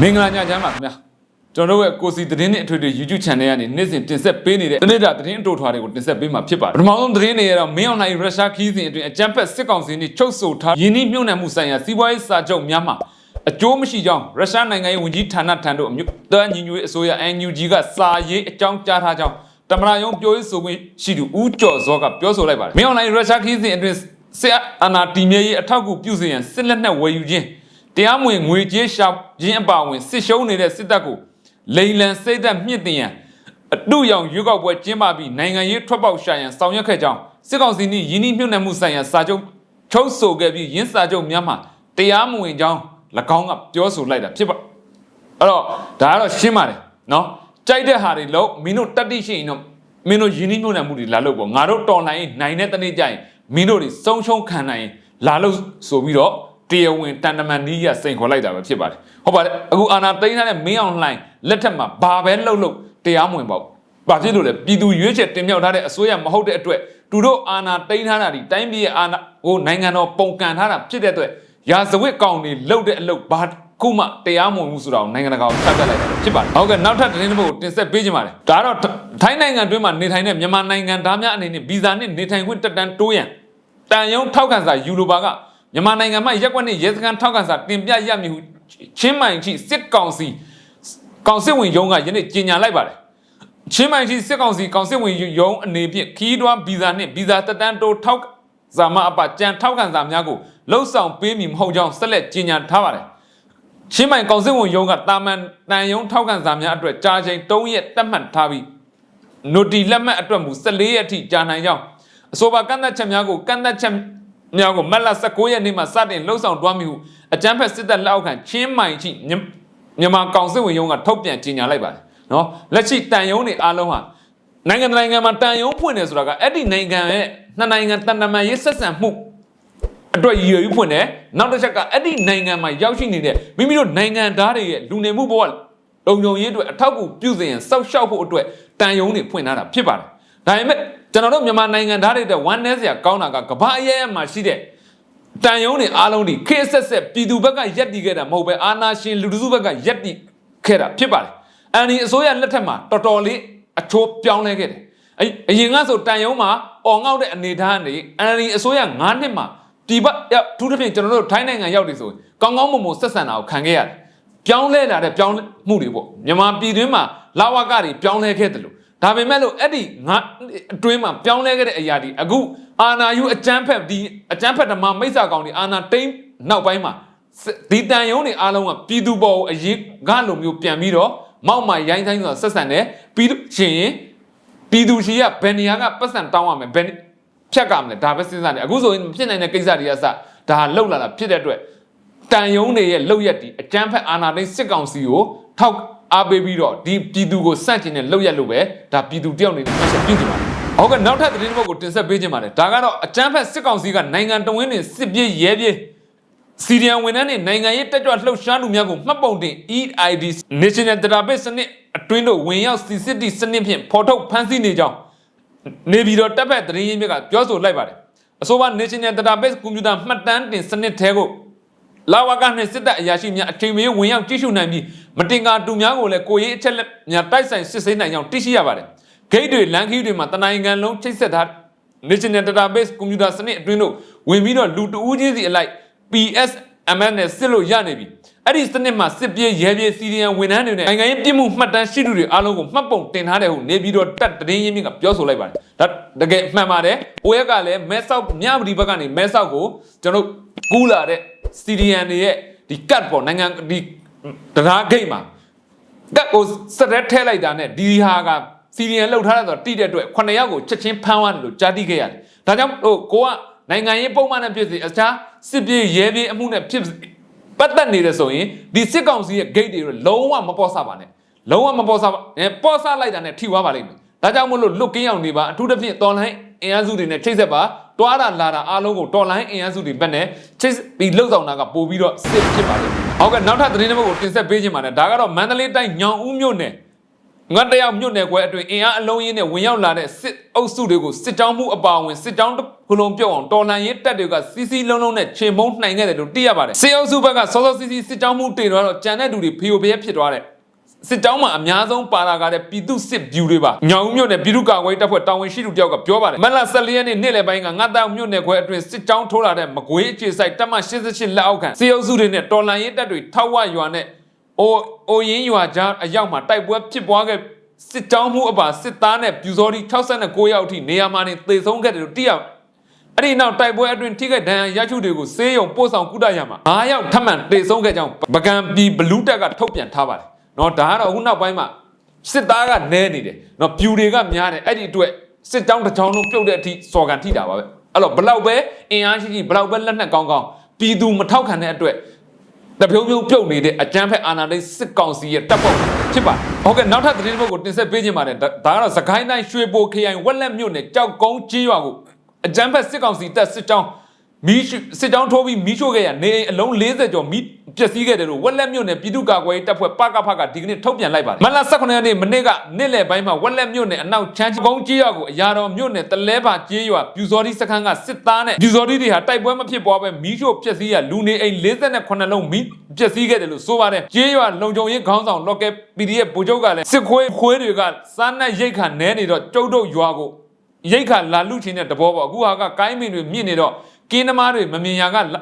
မင်္ဂလာညချမ်းပါခင်ဗျာကျွန်တော်တို့ရဲ့ကိုစီသတင်းနဲ့အထွေထွေ YouTube channel ကနေနေ့စဉ်တင်ဆက်ပေးနေတဲ့တနေ့တာသတင်းအတူထွားတွေကိုတင်ဆက်ပေးမှာဖြစ်ပါတယ်ပထမဆုံးသတင်းတွေကတော့မင်းအောင်လှိုင်ရုရှားခီးစဉ်အတွင်းအကြမ်းဖက်စစ်ကောင်စီနှင့်ချုပ်ဆိုထားယင်းနှိမ့်မြုပ်နှံမှုဆိုင်ရာစီးပွားရေးစာချုပ်များမှာအကျိုးမရှိကြောင်းရုရှားနိုင်ငံရေးဝန်ကြီးဌာနထံသို့အမျိုးသားညီညွတ်ရေးအစိုးရ NUG ကစာရေးအကြောင်းကြားထားကြောင်းတမရယုံပြောရေးဆိုခွင့်ရှိသူဦးကျော်စောကပြောဆိုလိုက်ပါတယ်မင်းအောင်လှိုင်ရုရှားခီးစဉ်အတွင်းစစ်အာဏာတည်မြဲရေးအထောက်အကူပြုစေရန်စစ်လက်နက်ဝယ်ယူခြင်း တရားမဝင်ငွေကြေးရှာခြင်းအပါအဝင်စစ်ရှုံးနေတဲ့စစ်တပ်ကိုလိန်လံစိတ်သက်မြင့်တင်ရန်အတုရောင်ရွေးကောက်ပွဲကျင်းပပြီးနိုင်ငံရေးထွက်ပေါက်ရှာရန်ဆောင်ရွက်ခဲ့ကြောင်းစစ်ကောင်စီနှင့်ယင်းနှိမ့်မြှုပ်နှံမှုဆိုင်ရာစာချုပ်ချုပ်ဆိုခဲ့ပြီးရင်းစာချုပ်များမှာတရားမဝင်ကြောင်း၎င်းကပြောဆိုလိုက်တာဖြစ်ပါအဲ့တော့ဒါကတော့ရှင်းပါတယ်နော်ကြိုက်တဲ့ဟာတွေလို့မင်းတို့တတိရှိရင်တော့မင်းတို့ယင်းနှိမ့်မြှုပ်နှံမှုတွေလာလို့ပေါ့ငါတို့တော်နိုင်ရင်နိုင်တဲ့တနေ့ကျရင်မင်းတို့တွေစုံရှုံခံနိုင်ရင်လာလို့ဆိုပြီးတော့ တရားဝင်တန်တမန်နီးရစိန်ခေါ်လိုက်တာပဲဖြစ်ပါတယ်ဟုတ်ပါတယ်အခုအာနာသိန်းထားတဲ့မင်းအောင်လှိုင်လက်ထက်မှာဘာပဲလှုပ်လှုပ်တရားမဝင်ပေါ့ဘာဖြစ်လို့လဲပြည်သူရွေးချယ်တင်မြှောက်ထားတဲ့အစိုးရမဟုတ်တဲ့အတွက်သူတို့အာနာသိန်းထားတာဒီတိုင်းပြည်ရဲ့အာနာဟိုနိုင်ငံတော်ပုံကန်ထားတာဖြစ်တဲ့အတွက်ရာဇဝတ်ကောင်တွေလှုပ်တဲ့အလုပ်ဘာခုမှတရားမဝင်ဘူးဆိုတော့နိုင်ငံတကာကိုဆက်တက်လိုက်တာဖြစ်ပါတယ်ဟုတ်ကဲ့နောက်ထပ်သတင်းတစ်ပုဒ်ကိုတင်ဆက်ပေးခြင်းပါတယ်ဒါကတော့ထိုင်းနိုင်ငံတွင်းမှာနေထိုင်တဲ့မြန်မာနိုင်ငံသားများအနေနဲ့ဗီဇာနဲ့နေထိုင်ခွင့်တက်တန်းတိုးရန်တန်ယုံထောက်ခံစာယူလိုပါက မြန်မာနိုင်ငံမှာရက်ကွက်နဲ့ရဲစခန်းထောက်ကန်စာတင်ပြရမည်ဟုချင်းမိုင်ချိစစ်ကောင်စီကောင်စစ်ဝင်ရုံးကယနေ့ကြေညာလိုက်ပါတယ်ချင်းမိုင်ချိစစ်ကောင်စီကောင်စစ်ဝင်ရုံးအနေဖြင့်ခီးတွားဗီဇာနှင့်ဗီဇာတက်တန်းတိုးထောက်စာမအပကြံထောက်ကန်စာများကိုလှုပ်ဆောင်ပေးမည်မဟုတ်ကြောင်းဆက်လက်ကြေညာထားပါတယ်ချင်းမိုင်ကောင်စစ်ဝင်ရုံးကတာမန်တန်ယုံထောက်ကန်စာများအတွက်ကြာချိန်3ရက်တက်မှတ်ထားပြီးနိုတီလက်မှတ်အတွက်မူ14ရက်အထိကြာနိုင်ကြောင်းအဆိုပါကန့်သက်ချက်များကိုကန့်သက်ချက် မြောက်ကိုမတ်လ19ရက်နေ့မှာစတင်လှုပ်ဆောင်တွားမိဟုအကြမ်းဖက်စစ်တပ်လက်အောက်ခံချင်းမိုင်ချိမြန်မာကောင်စစ်ဝင်ရုံးကထုတ်ပြန်ကြေညာလိုက်ပါတယ်နော်လက်ရှိတန်ယုံတွေအားလုံးဟာနိုင်ငံတစ်နိုင်ငံမှာတန်ယုံဖွင့်တယ်ဆိုတာကအဲ့ဒီနိုင်ငံရဲ့နှစ်နိုင်ငံတန်တမာရေးဆက်ဆံမှုအတွက်ရည်ရွယ်ပြီးဖွင့်တယ်နောက်တစ်ချက်ကအဲ့ဒီနိုင်ငံမှာရောက်ရှိနေတဲ့မိမိတို့နိုင်ငံသားတွေရဲ့လူနေမှုဘဝလုံခြုံရေးအတွက်အထောက်အကူပြုစေရန်စောက်ရှောက်ဖို့အတွက်တန်ယုံတွေဖွင့်ထားတာဖြစ်ပါတယ်ဒါပေမဲ့ ကျွန်တော်တို့မြန်မာနိုင်ငံသားတွေတဲ့ဝမ်းနည်းစရာကောင်းတာကကမ္ဘာအရေးအမှာရှိတဲ့တန်ယုံတွေအားလုံးဒီခေတ်ဆက်ဆက်ပြည်သူဘက်ကရက်တည်ခဲ့တာမဟုတ်ပဲအာနာရှင်လူထုဘက်ကရက်တည်ခဲ့တာဖြစ်ပါတယ်အန်ဒီအစိုးရလက်ထက်မှာတော်တော်လေးအချိုးပြောင်းလဲခဲ့တယ်အအရင်ကဆိုတန်ယုံမှာអော်ငေါက်တဲ့အနေထားကနေအန်ဒီအစိုးရ9နှစ်မှာဒီဘက်ထူးထူးဖြင့်ကျွန်တော်တို့ထိုင်းနိုင်ငံရောက်နေဆိုရင်ကောင်းကောင်းမွန်မွန်ဆက်ဆံတာကိုခံခဲ့ရတယ်ပြောင်းလဲလာတဲ့ပြောင်းလဲမှုတွေပေါ့မြန်မာပြည်တွင်းမှာလာဝကတွေပြောင်းလဲခဲ့တယ်လို့ ဒါပေမဲ့လို့အဲ့ဒီငါအတွင်းမှာပြောင်းလဲခဲ့တဲ့အရာဒီအခုအာနာယူအကျန်းဖက်ဒီအကျန်းဖက်ဓမ္မမိစ္ဆာကောင်ဒီအာနာတိန်နောက်ပိုင်းမှာဒီတန်ယုံတွေအားလုံးကပြည်သူပေါ်ကိုအရေးကလိုမျိုးပြန်ပြီးတော့မောက်မရိုင်းဆိုင်ဆိုတာဆက်ဆံတယ်ပြီးလို့ရှိရင်ပြည်သူရှိကဘယ်နေရာကပတ်စံတောင်းရမယ်ဘယ်ဖြတ်ကမလဲဒါပဲစဉ်းစားနေအခုဆိုရင်ဖြစ်နိုင်တဲ့ကိစ္စတွေကစဒါလှုပ်လာတာဖြစ်တဲ့အတွက်တန်ယုံတွေရဲ့လှုပ်ရက်ဒီအကျန်းဖက်အာနာတိန်စစ်ကောင်စီကိုထောက် အားပေးပြီးတော့ဒီပြည်သူကိုစန့်ကျင်တဲ့လောက်ရက်လို့ပဲဒါပြည်သူတယောက်အနေနဲ့ဆက်ပြည့်ချင်ပါတယ်။ဟုတ်ကဲ့နောက်ထပ်သတင်းတစ်ပုဒ်ကိုတင်ဆက်ပေးချင်ပါတယ်။ဒါကတော့အကြမ်းဖက်စစ်ကောင်စီကနိုင်ငံတော်ဝင်နေစစ်ပြေးရဲပြေးစီရီယံဝန်ထမ်းတွေနိုင်ငံရေးတက်ကြွလှုပ်ရှားသူများကိုမှတ်ပုံတင် EID National Database စနစ်အတွင်းတို့ဝင်ရောက်စီစစ်တီစနစ်ဖြင့်ဖော်ထုတ်ဖမ်းဆီးနေကြောင်းနေပြည်တော်တပ်ဖက်သတင်းရင်းမြစ်ကပြောဆိုလိုက်ပါတယ်။အဆိုပါ National Database ကွန်ပျူတာမှတ်တမ်းတင်စနစ်ထဲကိုလာဝကနဲ့စစ်တပ်အရာရှိများအချိန်မရွေးဝင်ရောက်ကြည့်ရှုနိုင်ပြီး မတင်ကာတူများကိုလည်းကိုရေးအချက်လက်များတိုက်ဆိုင်စစ်ဆေးနိုင်ကြောင်းသိရှိရပါတယ်။ဂိတ်တွေလမ်းခီးတွေမှာတနိုင်ငံလုံးချိတ်ဆက်ထား National Database ကွန်ပျူတာစနစ်အတွင်းတို့ဝင်ပြီးတော့လူတဦးချင်းစီအလိုက် PSMS နဲ့စစ်လို့ရနေပြီ။အဲ့ဒီစနစ်မှာစစ်ပြေးရဲပြေးစီရီယံဝန်ထမ်းတွေနဲ့နိုင်ငံရေးပြည်မှုမှတ်တမ်းရှိသူတွေအားလုံးကိုမှတ်ပုံတင်ထားတယ်ဟုနေပြီးတော့တက်တရင်ရင်းမြစ်ကပြောဆိုလိုက်ပါတယ်။ဒါတကယ်မှန်ပါတယ်။အိုရက်ကလည်းမဲဆောက်မြပဒီဘက်ကနေမဲဆောက်ကိုကျွန်တော်ကူးလာတဲ့စီရီယန်တွေရဲ့ဒီကတ်ပေါ့နိုင်ငံဒီ တရားဂိတ်မှာကတ်ကိုစရက်ထဲလိုက်တာနဲ့ဒီဟာကစီရီယန်လှုပ်ထားတဲ့ဆိုတော့တိတဲ့အတွက်9ယောက်ကိုချက်ချင်းဖမ်းသွားတယ်လို့ကြားသိခဲ့ရတယ်။ဒါကြောင့်ဟိုကိုကနိုင်ငံရေးပုံမှန်နဲ့ဖြစ်စီအခြားစစ်ပြေးရဲပြေးအမှုနဲ့ဖြစ်ပတ်သက်နေတယ်ဆိုရင်ဒီစစ်ကောင်စီရဲ့ gate တွေလုံးဝမပေါ်ဆပါနဲ့။လုံးဝမပေါ်ဆပါအဲပေါ်ဆလိုက်တာနဲ့ထိသွားပါလိမ့်မယ်။ဒါကြောင့်မို့လို့လွတ်ကင်းအောင်နေပါအထူးသဖြင့်တော်လိုင်းအင်အားစုတွေနဲ့ချိတ်ဆက်ပါ တွားတာလာတာအားလုံးကိုတော်လိုင်းအင်အားစုတွေဘက်နဲ့ချိတ်ပြီးလှုပ်ဆောင်တာကပို့ပြီးတော့စစ်ဖြစ်ပါလိမ့်မယ်။ဟုတ်ကဲ့နောက်ထပ်သတင်းတစ်ပုဒ်ကိုတင်ဆက်ပေးခြင်းပါတယ်။ဒါကတော့မန္တလေးတိုင်းညောင်ဦးမြို့နယ်ငတ်တယောက်မြို့နယ်ကွဲအတွင်းအင်အားအလုံးရင်းနဲ့ဝင်ရောက်လာတဲ့စစ်အုပ်စုတွေကိုစစ်ကြောင်းမှုအပါအဝင်စစ်ကြောင်းတစ်ခုလုံးပြုတ်အောင်တော်လှန်ရေးတပ်တွေကစီစီလုံးလုံးနဲ့ခြေမုံနှိုင်ခဲ့တယ်လို့သိရပါတယ်စစ်အုပ်စုဘက်ကစောစောစီစီစစ်ကြောင်းမှုတေတော့ကြံတဲ့သူတွေဖီယိုဖျက်ဖြစ်သွားတယ် စစ်ကြောင်းမှာအများဆုံးပါလာကြတဲ့ပြည်သူစစ်ဗျူတွေပါညောင်ဦးမြို့နယ်ပြည်သူ့ကာကွယ်ရေးတပ်ဖွဲ့တာဝန်ရှိသူတယောက်ကပြောပါတယ်မက်လာ14ရက်နေ့နေ့လယ်ပိုင်းကငတ်တောင်မြို့နယ်ခွဲအတွင်းစစ်ကြောင်းထိုးလာတဲ့မကွေးအခြေစိုက်တပ်မ88လက်အောက်ခံစစ်အုပ်စုတွေနဲ့တော်လှန်ရေးတပ်တွေထောက်ဝရွာနဲ့အိုအိုရင်းရွာကြားအရောက်မှာတိုက်ပွဲဖြစ်ပွားခဲ့စစ်တောင်းမှုအပါစစ်သားနဲ့ပြူစောတိ69ယောက်အထိနေရာမှာနေသေဆုံးခဲ့တယ်လို့သိရအဲ့ဒီနောက်တိုက်ပွဲအတွင်းထိခိုက်ဒဏ်ရာရရှိတွေကိုစေးရုံပို့ဆောင်ကုသရမှာ9ယောက်ထပ်မံသေဆုံးခဲ့ကြောင်းပကံပြည်ဘလူးတက်ကထုတ်ပြန်ထားပါတယ် နော်ဒါကတော့အခုနောက်ပိုင်းမှာစစ်သားကနဲနေတယ်နော်ပြူတွေကများတယ်အဲ့ဒီအတွက်စစ်တောင်းတစ်ချောင်းလုံးပြုတ်တဲ့အထိစော်ကန်ထိတာပါပဲအဲ့တော့ဘလောက်ပဲအင်အားရှိရှိဘလောက်ပဲလက်နက်ကောင်းကောင်းပြည်သူမထောက်ခံတဲ့အတွက်တပြုံပြုံပြုတ်နေတဲ့အကြမ်းဖက်အာဏာသိမ်းစစ်ကောင်စီရဲ့တပ်ဖွဲ့ဖြစ်ပါဟုတ်ကဲ့နောက်ထပ်သတင်းပုဒ်ကိုတင်ဆက်ပေးခြင်းပါတယ်ဒါကတော့သခိုင်းတိုင်းရွှေဘိုခရိုင်ဝက်လက်မြို့နယ်ကြောက်ကုန်းကြီးရွာကိုအကြမ်းဖက်စစ်ကောင်စီတပ်စစ်တောင်း မီးရှိစစ်ကြောင်းထိုးပြီးမီးရှို့ခဲ့ရနေအိမ်အလုံး40ကျော်မီးပျက်စီးခဲ့တယ်လို့ဝက်လက်မြို့နယ်ပြည်သူ့ကာကွယ်ရေးတပ်ဖွဲ့ပကဖကဒီကနေ့ထုတ်ပြန်လိုက်ပါတယ်။မလ18ရက်နေ့မနေ့ကနေ့လယ်ပိုင်းမှာဝက်လက်မြို့နယ်အနောက်ချမ်းကုန်းကြီးရွာကိုအရာတော်မြို့နယ်တလဲပါကြီးရွာပြူစောတိစခန်းကစစ်သားနဲ့ပြူစောတိတွေဟာတိုက်ပွဲမဖြစ်ပွားပဲမီးရှို့ပျက်စီးရလူနေအိမ်48လုံးမီးပျက်စီးခဲ့တယ်လို့ဆိုပါတယ်။ကြီးရွာလုံခြုံရေးခေါင်းဆောင် local PDF ဗိုလ်ချုပ်ကလည်းစစ်ခွေးခွေးတွေကစားနပ်ရိတ်ခါနဲနေတော့ကျုပ်တို့ရွာကိုရိတ်ခါလာလူချင်းတဲ့တဘောပေါ့အခုဟာကကိုင်းမင်တွေမြင့်နေတော့ ကင်းသမားတွေမမြင်ရကလာ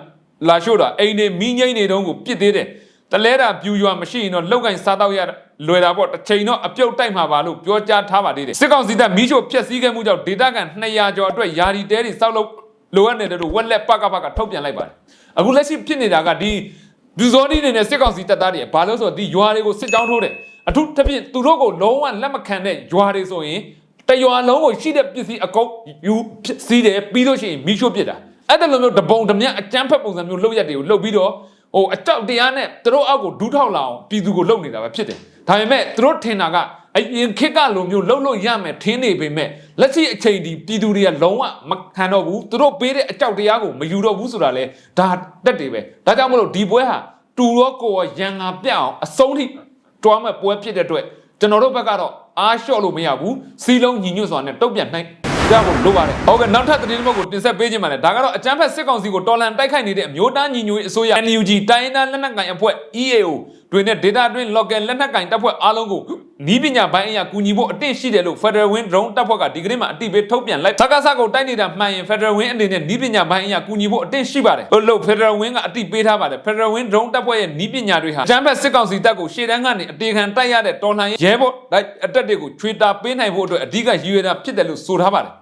လာရှို့တာအိမ်တွေမီးငိမ့်နေတုန်းကိုပြစ်သေးတယ်တလဲတာပြူရွာမရှိရင်တော့လောက်ကင်စားတော့ရလွယ်တာပေါ့တစ်ချိန်တော့အပြုတ်တိုက်မှာပါလို့ပြောကြားထားပါသေးတယ်စစ်ကောင်စီတပ်မီးရှို့ဖျက်ဆီးခဲ့မှုကြောင့်ဒေတာကန်200ကျော်အတွက်ယာရီတဲတွေစောက်လို့လိုအပ်နေတယ်လို့ဝက်လက်ပကပကထုတ်ပြန်လိုက်ပါတယ်အခုလက်ရှိဖြစ်နေတာကဒီဒူဇော်ဒီနေနဲ့စစ်ကောင်စီတပ်သားတွေဘာလို့ဆိုတော့ဒီရွာတွေကိုစစ်ကြောင်းထိုးတယ်အထူးသဖြင့်သူတို့ကိုလုံးဝလက်မခံတဲ့ရွာတွေဆိုရင်တရွာလုံးကိုရှိတဲ့ပစ္စည်းအကုန်ယူဖြစ်စီးတယ်ပြီးလို့ရှိရင်မီးရှို့ပစ်တာ အဲ့ဒါလိုမျိုးတပုံတမြအကြမ်းဖက်ပုံစံမျိုးလုပ်ရက်တွေကိုလုပ်ပြီးတော့ဟိုအတောက်တရားနဲ့သူတို့အောက်ကိုဒူးထောက်လာအောင်ပြည်သူကိုလုပ်နေတာပဲဖြစ်တယ်ဒါပေမဲ့သူတို့ထင်တာကအရင်ခေတ်ကလိုမျိုးလှုပ်လို့ရမယ်ထင်းနေပေမဲ့လက်ရှိအချိန်ဒီပြည်သူတွေကလုံးဝမခံတော့ဘူးသူတို့ပေးတဲ့အကြောက်တရားကိုမယူတော့ဘူးဆိုတာလေဒါတက်တွေပဲဒါကြောင့်မလို့ဒီပွဲဟာတူရောကိုရောရန်ငါပြတ်အောင်အဆုံးထိတွားမဲ့ပွဲဖြစ်တဲ့အတွက်ကျွန်တော်တို့ဘက်ကတော့အားလျှော့လို့မရဘူးစီလုံးညီညွတ်စွာနဲ့တုတ်ပြန်နိုင် ကြဖို့လိုပါတယ်ဟုတ်ကဲ့နောက်ထပ်သတင်းတစ်ပုဒ်ကိုတင်ဆက်ပေးခြင်းပါလေဒါကတော့အကြမ်းဖက်စစ်ကောင်စီကိုတော်လှန်တိုက်ခိုက်နေတဲ့အမျိုးသားညီညွတ်ရေးအစိုးရ NUG တိုင်းဒေသလက်နက်ကိုင်အဖွဲ့ EAO တွင်နဲ့ data တွင် local လက်နက်ကိုင်တပ်ဖွဲ့အားလုံးကိုနီးပညာပိုင်းအရာကူညီဖို့အသင့်ရှိတယ်လို့ Federal Wing Drone တပ်ဖွဲ့ကဒီကနေ့မှအတိပေးထုတ်ပြန်လိုက်သက္ကစကိုတိုက်နေတာမှန်ရင် Federal Wing အနေနဲ့နီးပညာပိုင်းအရာကူညီဖို့အသင့်ရှိပါတယ်လို့ Federal Wing ကအတိပေးထားပါတယ် Federal Wing Drone တပ်ဖွဲ့ရဲ့နီးပညာတွေဟာအကြမ်းဖက်စစ်ကောင်စီတပ်ကိုရှေ့တန်းကနေအတေခံတိုက်ရတဲ့တော်လှန်ရေးရဲဘော်အတက်တွေကိုချွေတာပေးနိုင်ဖို့အတွက်အဓိကရည်ရွယ်တာဖြစ်တယ်လို့ဆိုထားပါတယ်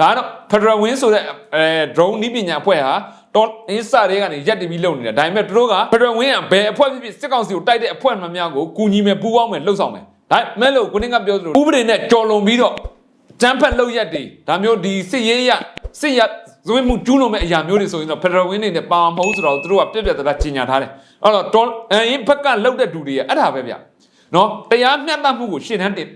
ဒါကတော့ Federal Wing ဆိုတဲ့အဲ drone နည်းပညာအဖွဲ့ဟာတော့အင်းစာတွေကနေရက်တည်ပြီးလုပ်နေတာဒါပေမဲ့သူတို့က Federal Wing ကဘယ်အဖွဲ့ဖြစ်ဖြစ်စစ်ကောင်စီကိုတိုက်တဲ့အဖွဲ့မှများကိုကူညီမယ်ပူးပေါင်းမယ်လှုပ်ဆောင်မယ်ဒါပေမဲ့လို့ကိုင်းကပြောသလိုဥပဒေနဲ့ကြော်လွန်ပြီးတော့တမ်းဖက်လုပ်ရက်တွေဒါမျိုးဒီစစ်ရေးရစစ်ရဇွေးမှုကျူးလွန်မဲ့အရာမျိုးတွေဆိုရင်တော့ Federal Wing တွေနဲ့ပါမဟုတ်ဆိုတော့သူတို့ကပြက်ပြက်သားသားကြီးညာထားတယ်အဲ့တော့တော်အရင်ဘက်ကလှုပ်တဲ့သူတွေကအဲ့ဒါပဲဗျနော်တရားမျှတမှုကိုရှင်းတန်းတင်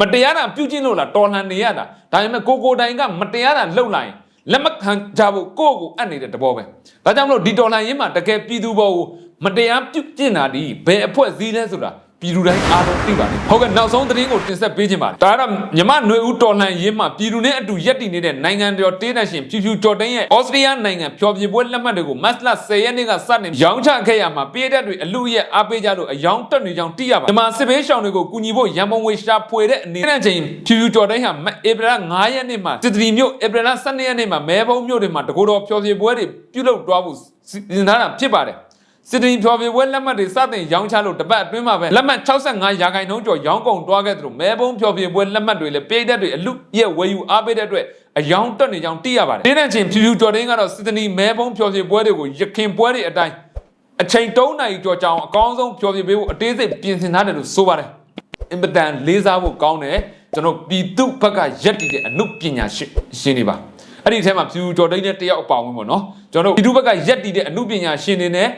မတရားတာပြုကျင့်လို့လားတော်လှန်နေရတာဒါပေမဲ့ကိုကိုတိုင်ကမတရားတာလှုပ်လိုက်ရင်လက်မခံကြဘူးကိုယ့်ကိုအပ်နေတဲ့တဘောပဲဒါကြောင့်မလို့ဒီတော်လှန်ရေးမှာတကယ်ပြည်သူဘောကိုမတရားပြုကျင့်တာဒီဘယ်အဖွဲ့စည်းလဲဆိုတာ ပြည်သူတိုင်းအားလုံးသိပါတယ်ဟုတ်ကဲ့နောက်ဆုံးသတင်းကိုတင်ဆက်ပေးခြင်းပါတယ်ဒါကတော့မြမနွေဦးတော်လှန်ရေးမှာပြည်သူနဲ့အတူရက်တည်နေတဲ့နိုင်ငံတော်တေးနရှင်ဖြူဖြူကျော်တင်းရဲ့ဩစတြေးလျနိုင်ငံဖျော်ဖြေပွဲလက်မှတ်တွေကိုမတ်လ10ရက်နေ့ကစတင်ရောင်းချခဲ့ရမှာပြည်သက်တွေအလူရဲ့အားပေးကြလို့အယောင်တက်နေကြောင်းသိရပါတယ်မြန်မာစစ်ဘေးရှောင်တွေကိုကူညီဖို့ရန်ပုံငွေရှာဖွေတဲ့အနေနဲ့ချိန်ဖြူဖြူကျော်တင်းဟာဧပြီလ9ရက်နေ့မှာစစ်တီမြို့ဧပြီလ12ရက်နေ့မှာမဲဘုံမြို့တွေမှာတကူတော်ဖျော်ဖြေပွဲတွေပြုလုပ်သွားဖို့စီစဉ်ထားတာဖြစ်ပါတယ် စစ်တီဖြော်ပြပွဲလက်မှတ်တွေစတင်ရောင်းချလို့တပတ်အတွင်းမှာပဲလက်မှတ်65ရာခိုင်နှုန်းကျော်ရောင်းကုန်သွားခဲ့သလိုမဲဘုံဖြော်ပြပွဲလက်မှတ်တွေလည်းပြည်သက်တွေအလူရဲ့ဝယ်ယူအားပေးတဲ့အတွက်အယောင်တက်နေကြောင်းသိရပါတယ်။တင်းတဲ့ချင်းဖြူဖြူကျော်တင်းကတော့စစ်တီမဲဘုံဖြော်ပြပွဲတွေကိုရခင်ပွဲတွေအတိုင်းအချိန်3နာရီကျော်ကြောင်အကောင်းဆုံးဖြော်ပြပေးဖို့အသေးစိတ်ပြင်ဆင်ထားတယ်လို့ဆိုပါတယ်။အင်ပတန်လေးစားဖို့ကောင်းတယ်ကျွန်တော်ပြည်သူဘက်ကရက်တည်တဲ့အမှုပညာရှင်ရှင်တွေပါ။အဲ့ဒီအထဲမှာဖြူကျော်တင်းတဲ့တယောက်အပေါင်းဝင်ပေါ့နော်ကျွန်တော်တို့ပြည်သူဘက်ကရက်တည်တဲ့အမှုပညာရှင်တွေနဲ့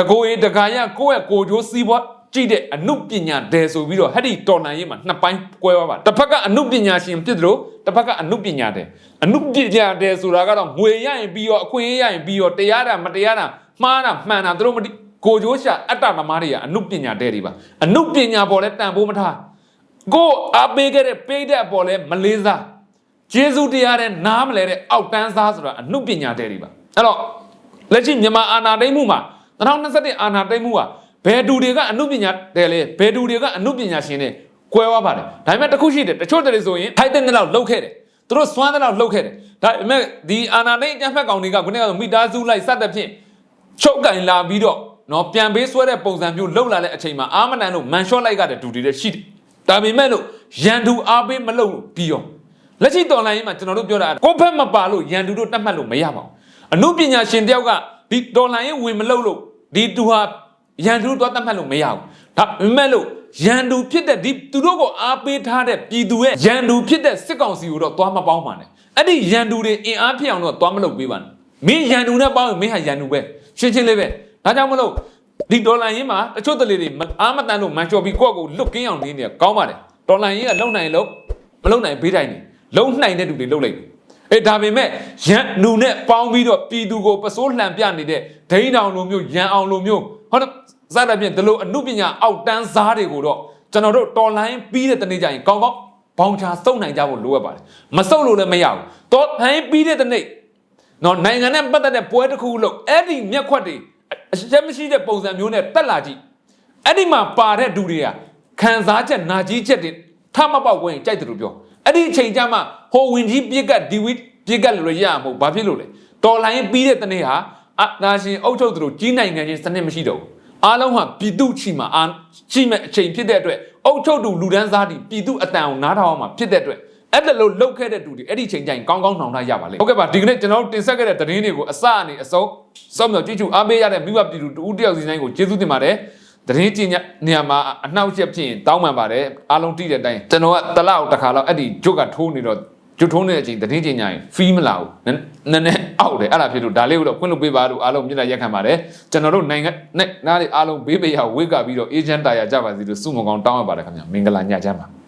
တကိုယ်ရတကာရကိုယ့်ရဲ့ကိုယ်ကျိုးစီးပွားကြည့်တဲ့အမှုပညာဒယ်ဆိုပြီးတော့ဟဲ့ဒီတော်လန်ရေးမှာနှစ်ပိုင်းကွဲသွားပါတစ်ဖက်ကအမှုပညာရှင်ဖြစ်တယ်လို့တစ်ဖက်ကအမှုပညာဒယ်အမှုပညာဒယ်ဆိုတာကတော့ငွေရရင်ပြီးတော့အခွင့်အရေးရရင်ပြီးတော့တရားတာမတရားတာမှားတာမှန်တာသူတို့မသိကိုယ်ကျိုးရှာအတ္တသမားတွေကအမှုပညာဒယ်တွေပါအမှုပညာပေါ်လဲတန်ဖိုးမထားကိုအားပေးခဲ့တဲ့ပေးတဲ့အပေါ်လဲမလေးစားကျေးဇူးတရားတဲ့နားမလဲတဲ့အောက်တန်းစားဆိုတာအမှုပညာတဲ့တွေပါအဲ့တော့လက်ရှိမြန်မာအာဏာသိမ်းမှုမှာ 2021အာဏာသိမ်းမှုဟာဘယ်သူတွေကအမှုပညာတဲ့လဲဘယ်သူတွေကအမှုပညာရှင်တွေကွဲသွားပါတယ်ဒါပေမဲ့တစ်ခုရှိတယ်တချို့တည်းဆိုရင်ထိုက်တဲ့လောက်လှုပ်ခဲ့တယ်သူတို့စွမ်းတဲ့လောက်လှုပ်ခဲ့တယ်ဒါပေမဲ့ဒီအာဏာသိမ်းအကြမ်းဖက်ကောင်တွေကခုနကမိသားစုလိုက်စတဲ့ဖြင့်ချုပ်ကင်လာပြီးတော့နော်ပြန်ပေးဆွဲတဲ့ပုံစံမျိုးလှုပ်လာတဲ့အချိန်မှာအာမနန်တို့မန်ရှော့လိုက်ကတဲ့ဒူတွေလည်းရှိတယ်။ဒါပေမဲ့လို့ရန်သူအားပေးမလုပ်ပြီးရောလက်ရှိတော်လိုင်းရေးမှာကျွန်တော်တို့ပြောတာကိုယ့်ဘက်မပါလို့ရန်သူတို့တတ်မှတ်လို့မရပါဘူး။အမှုပညာရှင်တယောက်ကဒီတော်လိုင်းရေးဝင်မလုပ်လို့ ဒီသူဟာရန်သူတို့တတ်မှတ်လို့မရဘူး။ဒါပေမဲ့လို့ရန်သူဖြစ်တဲ့ဒီသူတို့ကိုအားပေးထားတဲ့ပြည်သူရဲ့ရန်သူဖြစ်တဲ့စစ်ကောင်စီကိုတော့သွားမပေါင်းပါနဲ့။အဲ့ဒီရန်သူတွေအင်အားဖြစ်အောင်တော့သွားမလုပ်ပေးပါနဲ့။မင်းရန်သူနဲ့ပေါင်းရင်မင်းဟာရန်သူပဲ။ရှင်းရှင်းလေးပဲဒါကြောင့်မလို့ဒီဒေါ်လာရင်းမှာတချို့တလေတွေမအားမတန်လို့မန်ချော်ပြီးကိုယ့်ကိုလွတ်ကင်းအောင်နေနေကောင်းပါတယ်ဒေါ်လာရင်းကလုံနိုင်လို့မလုံနိုင်ဘေးတိုင်းနေလုံနိုင်တဲ့သူတွေလုံလိုက်တယ် အေးဒါပေမဲ့ရန်နူနဲ့ပေါင်းပြီးတော့ပြည်သူကိုပစိုးလှန်ပြနေတဲ့ဒိန်းတောင်လိုမျိုးရန်အောင်လိုမျိုးဟောတော့စသဖြင့်ဒီလိုအမှုပညာအောက်တန်းစားတွေကိုတော့ကျွန်တော်တို့တော်လိုင်းပြီးတဲ့တနေ့ကျရင်ကောင်းကောင်းဘောင်ချာစုံနိုင်ကြဖို့လိုအပ်ပါတယ်မစုံလို့လည်းမရဘူးတော်လိုင်းပြီးတဲ့တနေ့နော်နိုင်ငံနဲ့ပတ်သက်တဲ့ပွဲတစ်ခုလို့အဲ့ဒီမျက်ခွက်တွေအရှက်မရှိတဲ့ပုံစံမျိုးနဲ့တက်လာကြည့်အဲ့ဒီမှာပါတဲ့ဒူတွေကခံစားချက်နာကြီးချက်တွေထမပေါက်ဝင်ကြိုက်တယ်လို့ပြော အဲ့ဒီအချိန်ကျမှဟိုဝင်ကြီးပြက်ကဒီဝိပြက်ကလို့ရရမဟုတ်ဘာဖြစ်လို့လဲတော်လိုင်းပြီးတဲ့တနေ့ဟာအနာရှင်အုပ်ချုပ်သူတို့ကြီးနိုင်ငံချင်းစနစ်မရှိတော့ဘူးအားလုံးဟာပြည်သူချီမှာအာရှိမဲ့အချိန်ဖြစ်တဲ့အတွက်အုပ်ချုပ်သူလူဒန်းစားတွေပြည်သူအတန်အောင်နားထောင်အောင်မှာဖြစ်တဲ့အတွက်အဲ့ဒါလို့လှုပ်ခဲ့တဲ့သူတွေအဲ့ဒီချိန်ကျရင်ကောင်းကောင်းနှောင်ထားရပါလေဟုတ်ကဲ့ပါဒီကနေ့ကျွန်တော်တို့တင်ဆက်ခဲ့တဲ့သတင်းတွေကိုအစအနေအဆုံးစောင့်မျှော်ကြည့်ချူအားပေးရတဲ့မိဘပြည်သူတူဦးတယောက်စီတိုင်းကိုကျေးဇူးတင်ပါတယ် သတင်းကြည့်ညနေရာမှာအနှောက်အယှက်ဖြစ်ရင်တောင်းပန်ပါတယ်အားလုံးတိတဲ့အတိုင်းကျွန်တော်ကတစ်လောက်တစ်ခါလောက်အဲ့ဒီဂျုတ်ကထိုးနေတော့ဂျုတ်ထိုးနေတဲ့အချိန်သတင်းကြည့်ညရင်ဖီးမလာဘူးနည်းနည်းနည်းအောက်တယ်အဲ့ဒါဖြစ်လို့ဒါလေးကိုတော့ခွင့်လို့ပေးပါလို့အားလုံးမြင်တာရက်ခံပါတယ်ကျွန်တော်တို့နိုင်ငံနဲ့နားလေးအားလုံးဘေးပေရဝေ့ကပြီးတော့အေဂျင့်တာယာကြပါစီလို့စုမကောင်းတောင်းရပါတယ်ခင်ဗျာမင်္ဂလာညချမ်းပါ